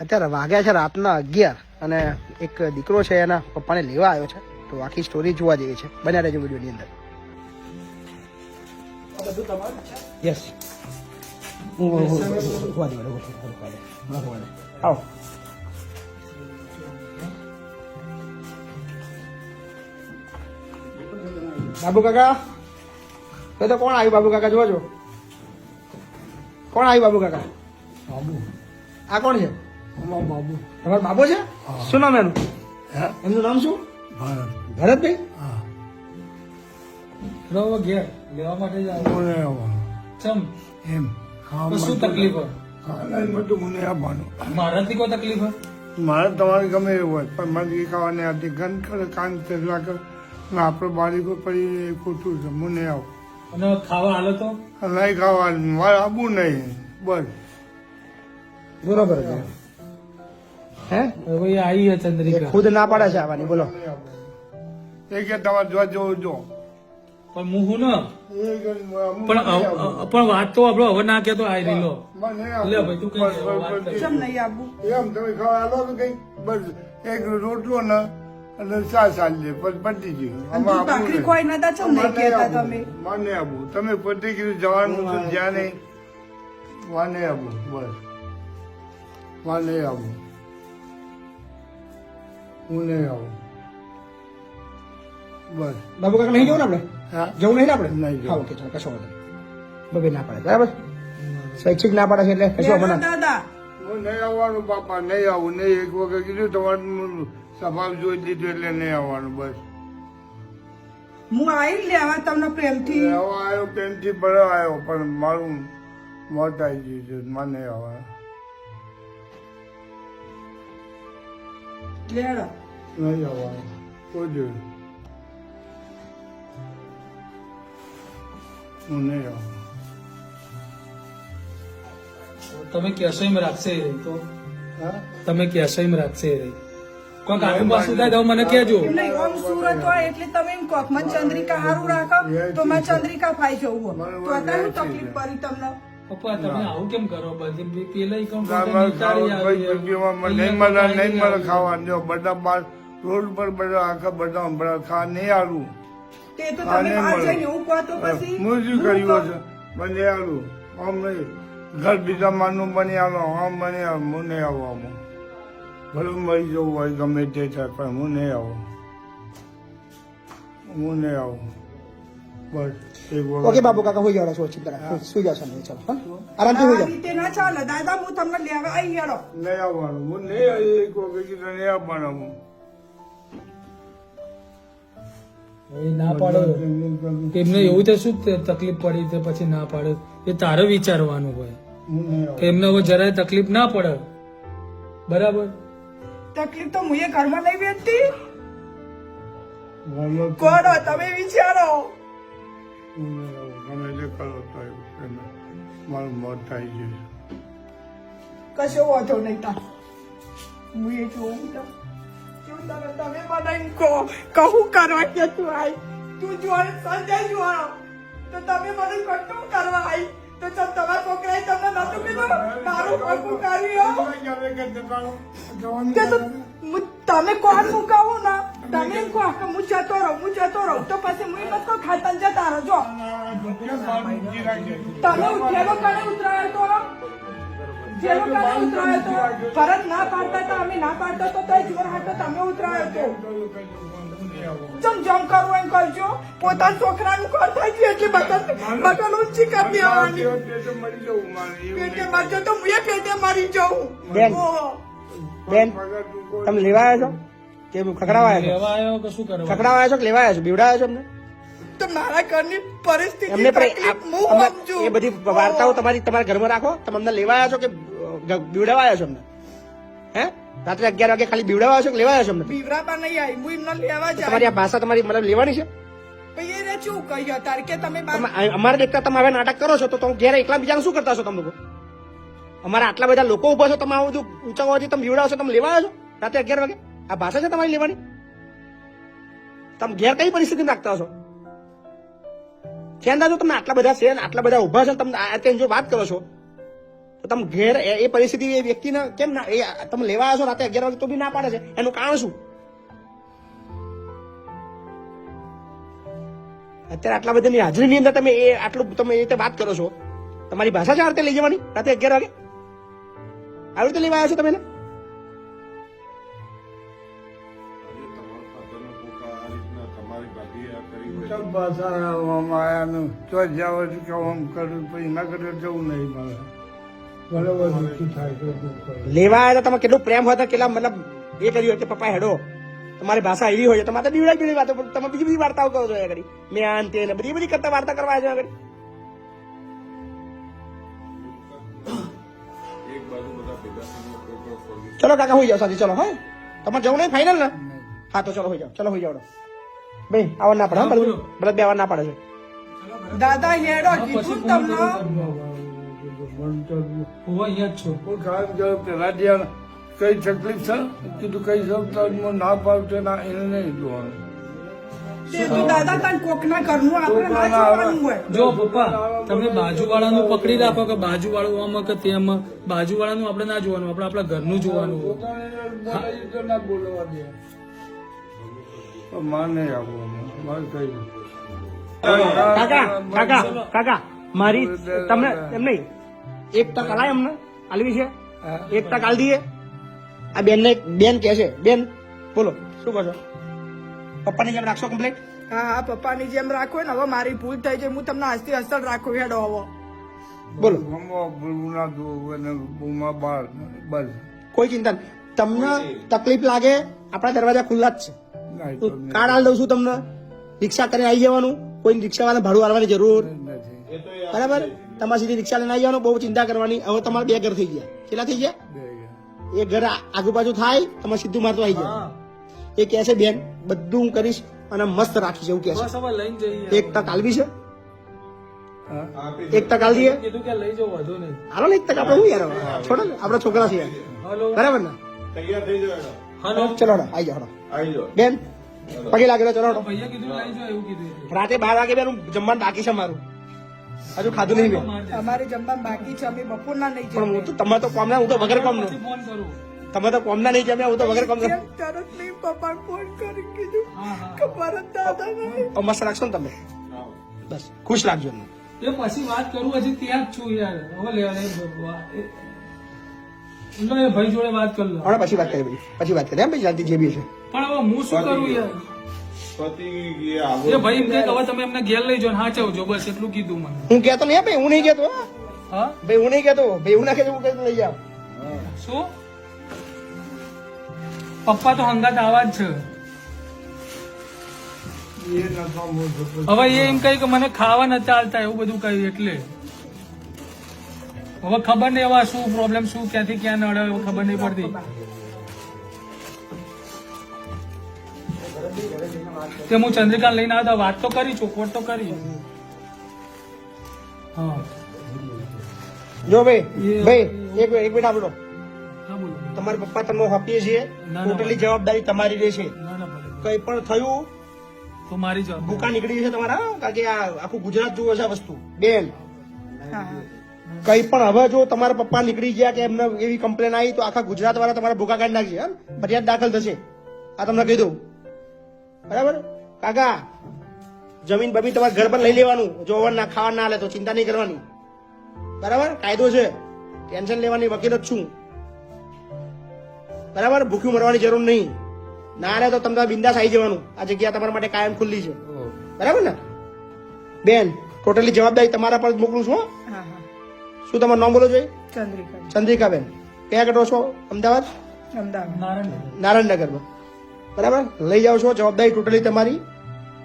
અત્યારે વાગ્યા છે રાતના અગિયાર અને એક દીકરો છે એના પપ્પાને લેવા આવ્યો છે તો આખી સ્ટોરી જોવા જેવી છે બન્યા રહેજો વિડીયોની અંદર યસ આવો બાબુ કાકા તો તો કોણ આવ્યું બાબુ કાકા જોજો કોણ આવ્યું બાબુ કાકા આ કોણ છે અમારો બાબુ. તમારો બાબો છે? શું નામ એનું? એમનું નામ શું? ભારત. ભરતભાઈ? હા. રહો ઘેર લેવા માટે જ આવવાનું ચમ. એમ. શું તકલીફ મારાથી કોઈ તકલીફ મારે તમારે ગમે એવું હોય પણ મને ખાવાને આથી ગંધ કરે કાન ચેતલા કરે આપણે પર પડી ખોટું છે મને આવ. અને ખાવા હાલો તો? નહીં ખાવાનું મારે આવવું નહીં. બસ. બરોબર છે. હે? ભાઈ આવી છે ચંદ્રિકા ખુદ ના પાડે છે આવવાની બોલો. એ કે તમારે જો જો જો. પણ હું ને? કે પણ આવું. પણ વાત તો આપણો હવે ના કેતો આવી રહી લો. લે ભાઈ, તું કઈ. કેમ નહીં આવવું એમ તમે ખાવા આલો તો કઈ બસ એક રોટલો ને અને ચાલી પછી પતી ગયું. ભાખરી. કોઈ નતા છો ને કેતા તમે? મને આબુ તમે પતી ગયું જવાનું છે જ્યાં નહીં. મને આબુ બસ. મને આવું. હું નહીં આવું. બસ. બાબુ કાકા નહીં જવું ને આપણે? હા. જવું નહીં ને આપણે? નહીં. હા ઓકે ચાલો કશો વાંધો બબે ના પાડે બરાબર? સ્વૈચ્છિક ના પાડે છે એટલે કશો વાંધો દાદા. હું નહીં આવવાનું બાપા નહીં આવું. નહીં એક વખત કીધું તમારું સ્વભાવ જોઈ દીધું એટલે નહીં આવવાનું બસ. હું આવી લેવા તમને પ્રેમથી. હવે આવ્યો પ્રેમથી ભરો આવ્યો પણ મારું મોત આવી ગયું છે મને હવે લેડો નહીં આવવાનું કોઈ જોયું હું નહીં આવું તમે કહેશો એમ રાખશે એ તો તમે કહેશો એમ રાખશે એ કોક આગળ પાછું થાય તો મને કહેજો નહીં ઓમ સુરત હોય એટલે તમે એમ કહો મને ચંદ્રિકા હારું રાખો તો મને ચંદ્રિકા ફાઈ જવું તો અત્યારે તકલીફ પડી તમને પપ્પા તમે આવું કેમ કરો? બધી મને નહીં મળે નહીં મળે ખાવા. જો બધા બાર રોડ પર બધા આખા બધા હમણાં ખા નહીં આવું હા, શું કર્યું. છે મને આવું આમ નહીં. ઘર બીજા માનું બની આવો આમ મને આવ હું નહીં આવું આમાં. ભલે મરી જવું હોય ગમે તે થાય પણ હું નહીં આવું. હું નહીં આવું. ઓકે બાબુ કાકા હોઈ જાવ સ્વૈચ્છિક કરા સુઈ જાવ છો ચાલો હા આરામથી હોઈ જાવ રીતે ના ચાલે દાદા હું તમને લેવા આવી હેડો લઈ આવવાનું હું નહીં આવી એક વખત નહીં આવવાનું હું એ ના પાડો એમને એવું તો શું તકલીફ પડી તે પછી ના પાડે એ તારે વિચારવાનું હોય એમને હવે જરાય તકલીફ ના પડે બરાબર તકલીફ તો હું એ ઘરમાં નહીં બેઠતી ઘરમાં તમે વિચારો આવું કશો વાંધો નહીં તા હું એ તમે તમે મને કહો. કહું કરવા કે તું આઈ તું જોડે સંજય જોડો તો તમે મને કટું કરવા આઈ તો ચાલ તમારા છોકરાએ તમને નતું કીધું? મારું કોણ કર્યું કે તો તમે કોણ મુકાવું ના? તમે કહો કે હું જતો રહું હું જતો રહું. તો પછી હું એમ જ ખાતા જતા રહો તમે ઉઠેલો કણે ઉતરાયો તો? જેલો કણે ઉતરાયો તો? પરત ના પાડતા હતા અમે ના પાડતા તો તો જોર હાટો તમે ઉતરાયો તો. ચમ જમ કરવું એમ કરજો પોતાના છોકરાનું કર થાય છે એટલે બગલ બગલ ઊંચી કરી આવવાની પેટે મરજો તો હું એ પેટે મરી જવું બેન. બેન તમે લેવા આવ્યા છો? કે ખકડાવા લેવા આવ્યો કે શું છો કરવા ખકડાવા આવ્યા છો કે લેવા આવ્યા છો? બીવડા છો અમને? તો મારા ઘરની પરિસ્થિતિ એમને એ બધી વાર્તાઓ તમારી તમારા ઘરમાં રાખો. તમે અમને લેવા આવ્યા છો કે આવ્યા છો અમને? હે? રાત્રે અગિયાર વાગે ખાલી બીવડાવવા આવ્યા છો કે લેવા આવ્યા છો અમને? બીવરાબા નહીં આવી હું એમને લેવા જાય. તમારી આ ભાષા તમારી મતલબ લેવાની છે? ભાઈ એને શું કહ્યું તાર કે તમે તમે અમારે દેખતા તમે હવે નાટક કરો છો તો તમે ઘેર એકલા બીજાને શું કરતા છો તમે લોકો? અમારા આટલા બધા લોકો ઊભા છો તમે આવું જો ઊંચા હોવાથી તમે બીવડાવો છો તમે લેવા આવશો છો? રાત્રે અગિયાર વાગે? આ ભાષા છે તમારી લેવાની? તમે ઘેર કઈ પરિસ્થિતિ રાખતા છો ક્યાં દાદો તમને આટલા બધા છે આટલા બધા ઊભા છે તમે આ જો વાત કરો છો? તમે ઘેર એ પરિસ્થિતિ એ વ્યક્તિને કેમ ના એ તમે લેવા આવ્યો છો રાતે અગિયાર વાગે તો બી ના પાડે છે. એનું કારણ શું? અત્યારે આટલા બધાની હાજરીની અંદર તમે એ આટલું તમે એ રીતે વાત કરો છો. તમારી ભાષા છે આ રીતે લઈ જવાની રાતે અગિયાર વાગે? આવી રીતે લેવા આવ્યા છો તમે ભાષા ભાષામાં તો જાવ કે કરું પછી ના કરે જવું નહીં મારે લેવા આવ્યા તમે કેટલું પ્રેમ હોય તો કેટલા મતલબ એ કર્યું કે પપ્પા હેડો. તમારી ભાષા એવી હોય તો બીવડાઈ બીવડી વાતો તમે બીજી બધી વાર્તાઓ કરો છો આગળ. મેં આ અંતે ને બધી બધી કરતા વાર્તા કરવા આવ્યા આગળ. ચલો કાકા હોઈ જાઓ સાથી ચલો હા? તમારે જવું નહીં ફાઇનલ ને? હા તો ચલો હોઈ જાઓ ચલો હોઈ જાઓ ભાઈ આવવા ના પડે ભરત બે આવા ના પડે છે. દાદા હેડો કીધું તમને. હું અહીંયા જ છું. હું ખાસ ગયો કે જ્યાં કઈ તકલીફ છે? કીધું કઈ સપ્તાહમાં ના પાવશે ના એને નહીં જોવાનું. જો પપ્પા તમે બાજુવાળાનું પકડી રાખો કે બાજુવાળું આમ કે તેમ. બાજુવાળાનું આપણે ના જોવાનું આપણે આપણા ઘરનું જોવાનું. મારે કઈ કાકા કાકા કાકા મારી તમને એમ નહીં એક તક હલાય અમને. આલવી છે. એક તક આલ દઈએ. આ બેન ને બેન કે છે. બેન બોલો શું કહો છો? પપ્પાની જેમ રાખશો કમ્પ્લેટ હા હા પપ્પાની જેમ રાખો ને હવે મારી ભૂલ થઈ છે હું તમને હસતી હસત રાખું હેડો હવે. બોલો. બસ. કોઈ ચિંતા નહીં તમને તકલીફ લાગે આપણા દરવાજા ખુલ્લા જ છે. કાર્ડ આલ દઉં છું તમને. રિક્ષા કરીને આવી જવાનું. કોઈ રિક્ષાવાળાને ભાડું આવવાની જરૂર. નથી બરાબર? તમારે સીધી રિક્ષા લઈને આવી જવાનું બહુ ચિંતા કરવાની. હવે તમારે બે ઘર થઈ ગયા. કેટલા થઈ ગયા? એ ઘર. આગુ આજુ બાજુ થાય તમારે સીધું મારતો આવી જાય. એ કહે છે બેન બધું હું કરીશ અને મસ્ત રાખીશ એવું કહે છે. બસ હવે લઈને જઈએ એક તક આલવી છે? એક તક આલ દઈએ કીધું કે લઈ જાઓ વાંધો નહીં. હાલો ને એક તક આપણે હું યાર છોડો ને આપણા છોકરા છે યાર. હલો. બરાબર ને? ચલો આઈ આવી જાઓ. બેન પગે લાગેલો ચલો. રાતે બાર વાગે બેન હું જમવાનું બાકી છે મારું. હજુ ખાધું નહીં બેન અમારે જમવાનું બાકી છે અમે બપોરના નહીં પણ હું તો તમારે તો કોમના હું તો વગર કોમનો. તમે તો કોમના નહીં જમ્યા હું તો વગર કોમનો. કેમ તરત નહીં પપ્પા ફોન કરી કીધું કે ભરત દાદા મસ્ત રાખશો ને તમે? બસ ખુશ રાખજો એ પછી વાત કરું હજી ત્યાં જ છું યાર. હવે લે લે વા- એ- લો એ ભાઈ જોડે વાત કરી લો. હમણાં પછી વાત કરી પછી વાત કરીએ. એમ ભાઈ શાંતિ જે બી છે પણ હવે હું શું કરું યાર? એ ભાઈ એમ કે હવે તમે એમને ઘેર લઈ જાઓ હાચવજો બસ એટલું કીધું મને. હું કહેતો નહીં ભાઈ હું નહીં કહેતો હા? ભાઈ હું નહીં કહેતો ભાઈ હું ના કહેતો હું કહેતો લઈ જાઓ. શું? પપ્પા તો હંગાત આવા જ છે. હવે એ એમ કહી કે મને ખાવા નથી ચાલતા એવું બધું કહ્યું એટલે. હવે ખબર નહીં હવે શું પ્રોબ્લેમ શું ક્યાંથી ક્યાં નડે એવું ખબર નહીં પડતી. તે હું ચંદ્રિકા લઈને આવતા વાત તો કરી ચોખવટ તો કરી. હા. જો ભાઈ ભાઈ એક એક મિનિટ આપડો તમારા પપ્પા તમને આપીએ છીએ. ટોટલી જવાબદારી તમારી રહેશે. કઈ પણ થયું તો મારી જવાબ ભૂકા નીકળી જશે તમારા કારણ કે આ આખું ગુજરાત જુએ છે આ વસ્તુ. બેન. કઈ પણ હવે જો તમારા પપ્પા નીકળી ગયા કે એમને એવી કમ્પ્લેન આવી તો આખા ગુજરાત વાળા તમારા ભૂકા કાઢી નાખશે ફરિયાદ દાખલ થશે. આ તમને કહી દઉં. બરાબર? કાકા જમીન બમીન તમારે ઘર પર લઈ લેવાનું. જો ઓવર ના ખાવા ના લે તો ચિંતા નહીં કરવાની. બરાબર? કાયદો છે. ટેન્શન લેવાની વકીલ જ છું. બરાબર? ભૂખ્યું મરવાની જરૂર નહીં. ના લે તો તમને બિંદાસ આવી જવાનું. આ જગ્યા તમારા માટે કાયમ ખુલ્લી છે. બરાબર ને? બેન ટોટલી જવાબદારી તમારા પર જ મોકલું છું હો. હા હા. શું તમારું નામ બોલો જોઈએ ચંદ્રિકા ચંદ્રિકાબેન. ક્યાં કટો છો? અમદાવાદ? અમદાવાદ. નારાયણ નારાયણનગરમાં. બરાબર? લઈ જાઓ છો જવાબદારી ટોટલી તમારી.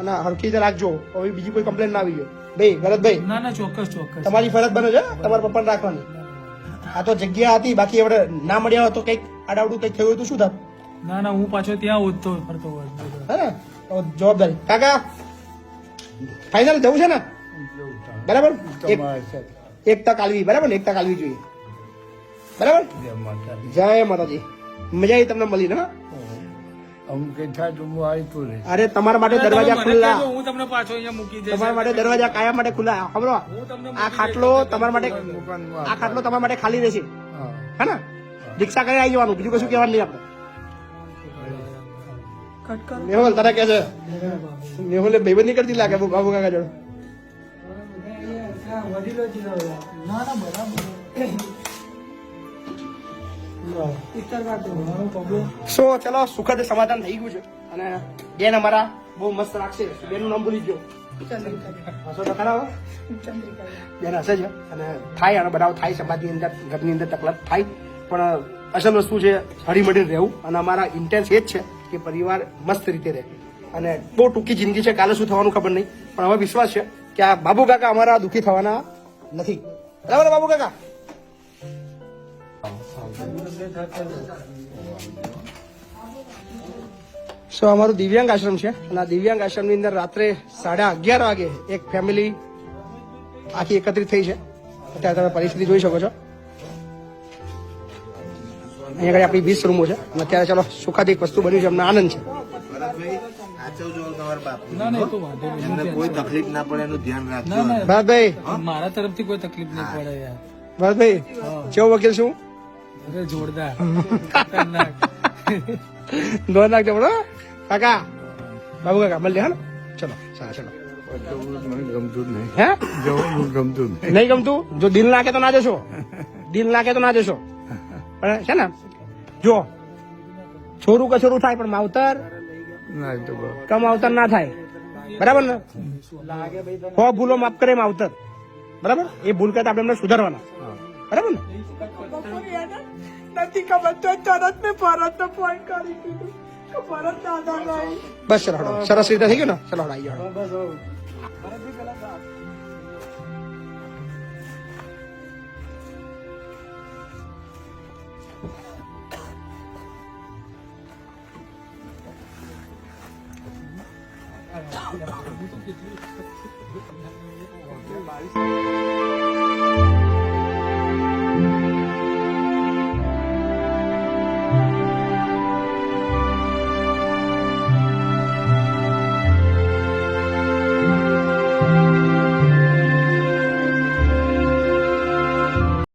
અને હરખી રીતે રાખજો. હવે બીજી કોઈ કમ્પ્લેન ના આવી જાય ભાઈ ભરતભાઈ ના ના ચોક્કસ ચોક્કસ. તમારી ફરજ બને છે તમારા પપ્પાને રાખવાની. આ તો જગ્યા હતી બાકી આપણે ના મળ્યા હોત તો કંઈક આડાવડું કંઈક થયું હતું શું થાત? ના ના હું પાછો ત્યાં ઉઠતો ફરતો હોય હે જવાબદારી. કાકા ફાઇનલ જવું છે ને? બરાબર? એક તક આલવી બરાબર ને? એક તક આલવી જોઈએ. બરાબર? જય જય માતાજી. મજા આવી તમને મળીને હા? અરે તમારા માટે દરવાજા ખુલ્લા. હું તમને પાછો અહીંયા મૂકી દઈશ તમારા માટે દરવાજા કાયમ માટે ખુલ્લા. ખબરો આ ખાટલો તમારા માટે આ ખાટલો તમારા માટે ખાલી રહેશે. હા. ને? રિક્ષા કરી આવી જવાનું. બીજું કશું કહેવાનું નહીં આપણે. કટ મેહુલ તારે કે છે? મેહુલે નહીં કરતી લાગે બાબુ કાકા જોડે ના ના બરાબર. સો ચલો, સુખદ સમાધાન થઈ ગયું છે. અને બેન અમારા બહુ મસ્ત રાખશે. બેનનું નામ ભૂલી ગયો. બેન હશે છે. અને થાય અને બનાવ થાય, સમાજની અંદર, ઘરની અંદર તકલીફ થાય. પણ અસલ વસ્તુ છે, હળીમળીને રહેવું. અને અમારા ઇન્ટેન્સ એ જ છે કે પરિવાર મસ્ત રીતે રહે. અને બહુ ટૂંકી જિંદગી છે, કાલે શું થવાનું ખબર નહીં. પણ હવે વિશ્વાસ છે કે આ બાબુ કાકા અમારા દુઃખી થવાના નથી. બરાબર, બાબુ કાકા? સો અમારું દિવ્યાંગ આશ્રમ છે અને આ દિવ્યાંગ આશ્રમની અંદર રાત્રે સાડા અગિયાર વાગે એક ફેમિલી આખી એકત્રિત થઈ છે. અત્યારે તમે પરિસ્થિતિ જોઈ શકો છો. અહીંયા આગળ આપણી વીસ રૂમો છે અને અત્યારે ચલો સુખાદ એક વસ્તુ બન્યું છે. અમને આનંદ છે. કોઈ તકલીફ ના પડે એનું ધ્યાન રાખજો. ભરતભાઈ. મારા તરફથી કોઈ તકલીફ ના પડે યાર. ભરતભાઈ કેવો વકીલ છું અરે જોરદાર. ખતરનાક. કાકા. બાબુ કાકા મળીએ હા ચલો સારા ચલો. ગમતું નહીં હે? જવું ગમતું નહીં નહીં ગમતું? જો દિલ નાખે તો ના જશો. દિલ નાખે તો ના જશો. પણ છે ને જો છોરું કે છોરું થાય પણ માવતર કમ એ તો બસ કે માવતર ના થાય. બરાબર ને? હો ભૂલો માફ કરે માવતર. બરાબર? એ ભૂલ કરતા આપણે એમને સુધારવાના. બરાબર ને? નથી ખબર તો તરત મેં ભરતને ફોન કરી દીધું કે ભરત દાદા ભાઈ બસ ચલો. સરસ રીતે થઈ ગયું ને ચલો હળો, Thank હળો.